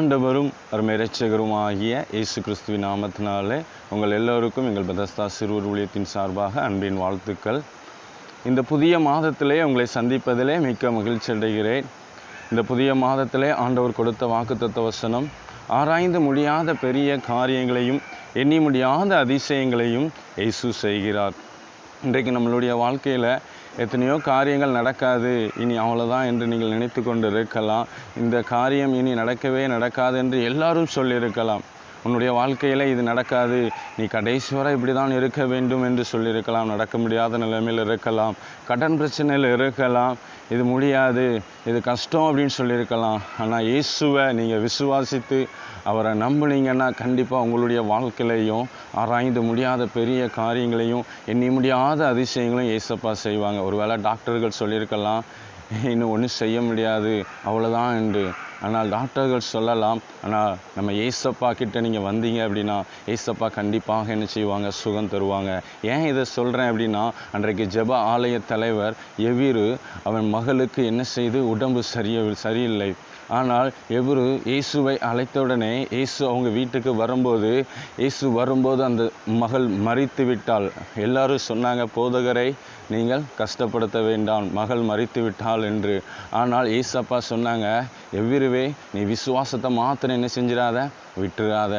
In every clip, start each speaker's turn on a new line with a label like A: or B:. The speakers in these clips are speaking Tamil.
A: ஆண்டவரும் அருமை இரட்சகரும் ஆகிய இயேசு கிறிஸ்துவின் நாமத்தினாலே உங்கள் எல்லோருக்கும் எங்கள் பதஸ்தா சிறுவர் ஊழியத்தின் சார்பாக அன்பின் வாழ்த்துக்கள். இந்த புதிய மாதத்திலே உங்களை சந்திப்பதிலே மிக்க மகிழ்ச்சி அடைகிறேன். இந்த புதிய மாதத்திலே ஆண்டவர் கொடுத்த வாக்குத்தத்த வசனம் ஆராய்ந்து முடியாத பெரிய காரியங்களையும் எண்ணி முடியாத அதிசயங்களையும் இயேசு செய்கிறார். இன்றைக்கு நம்மளுடைய வாழ்க்கையில் எத்தனையோ காரியங்கள் நடக்காது. இனி அவ்வளோதான் என்று நீங்கள் நினைத்து கொண்டு இருக்கலாம் இந்த காரியம் இனி நடக்கவே நடக்காது என்று எல்லாரும் சொல்லியிருக்கலாம். உன்னுடைய வாழ்க்கையில் இது நடக்காது. நீ கடைசி வரை இப்படி தான் இருக்க வேண்டும் என்று சொல்லியிருக்கலாம். நடக்க முடியாத நிலைமையில் இருக்கலாம். கடன் பிரச்சனையில் இருக்கலாம். இது முடியாது. இது கஷ்டம் அப்படின்னு சொல்லியிருக்கலாம். ஆனால் இயேசுவை நீங்கள் விசுவாசித்து அவரை நம்புனீங்கன்னா கண்டிப்பாக உங்களுடைய வாழ்க்கையிலையும் ஆராய்ந்து முடியாத பெரிய காரியங்களையும் எண்ணி முடியாத அதிசயங்களையும் ஏசப்பா செய்வாங்க. ஒருவேளை டாக்டர்கள் சொல்லியிருக்கலாம் இன்னும் ஒன்றும் செய்ய முடியாது. அவ்வளோதான் என்று ஆனால் டாக்டர்கள் சொல்லலாம் ஆனால் நம்ம ஏசப்பா கிட்ட நீங்கள் வந்தீங்க அப்படின்னா ஏசப்பா கண்டிப்பாக என்ன செய்வாங்க? சுகம் தருவாங்க. ஏன் இதை சொல்கிறேன் அப்படின்னா அன்றைக்கு ஜப ஆலய தலைவர் எவிரு அவன் மகளுக்கு என்ன செய்து உடம்பு சரிய சரியில்லை. ஆனால் எவரு இயேசுவை அழைத்தவுடனே இயேசு அவங்க வீட்டுக்கு வரும்போது இயேசு வரும்போது அந்த மகள் மறித்து விட்டாள் எல்லாரும் சொன்னாங்க போதகரை நீங்கள் கஷ்டப்படுத்த வேண்டாம் மகள் மறித்து விட்டாள் என்று. ஆனால் ஏசப்பா சொன்னாங்க எவ்விருவே நீ விசுவாசத்தை மாத்திரம் என்ன செஞ்சிடாத? விட்டுறாத.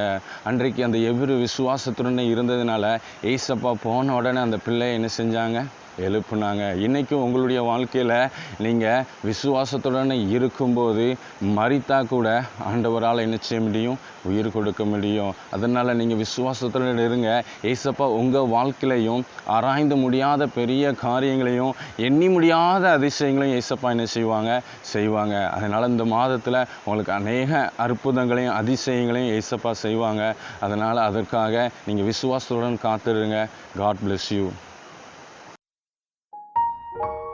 A: அன்றைக்கு அந்த எவ்விரு விசுவாசத்துடனே இருந்ததுனால ஏசப்பா போன உடனே அந்த பிள்ளையை என்ன செஞ்சாங்க? எழுப்புனாங்க. இன்றைக்கும் உங்களுடைய வாழ்க்கையில் நீங்கள் விசுவாசத்துடன் இருக்கும்போது மறித்தா கூட ஆண்டவரால் என்ன செய்ய முடியும்? உயிர் கொடுக்க முடியும். அதனால் நீங்கள் விசுவாசத்துடன் இருங்க. ஏசப்பா உங்கள் வாழ்க்கையிலையும் ஆராய்ந்து முடியாத பெரிய காரியங்களையும் எண்ணி முடியாத அதிசயங்களையும் ஏசப்பா என்ன செய்வாங்க? செய்வாங்க. அதனால் இந்த மாதத்தில் உங்களுக்கு அநேக அற்புதங்களையும் அதிசயங்களையும் ஏசப்பா செய்வாங்க. அதனால் அதற்காக நீங்கள் விசுவாசத்துடன் காத்துருங்க. God bless you you.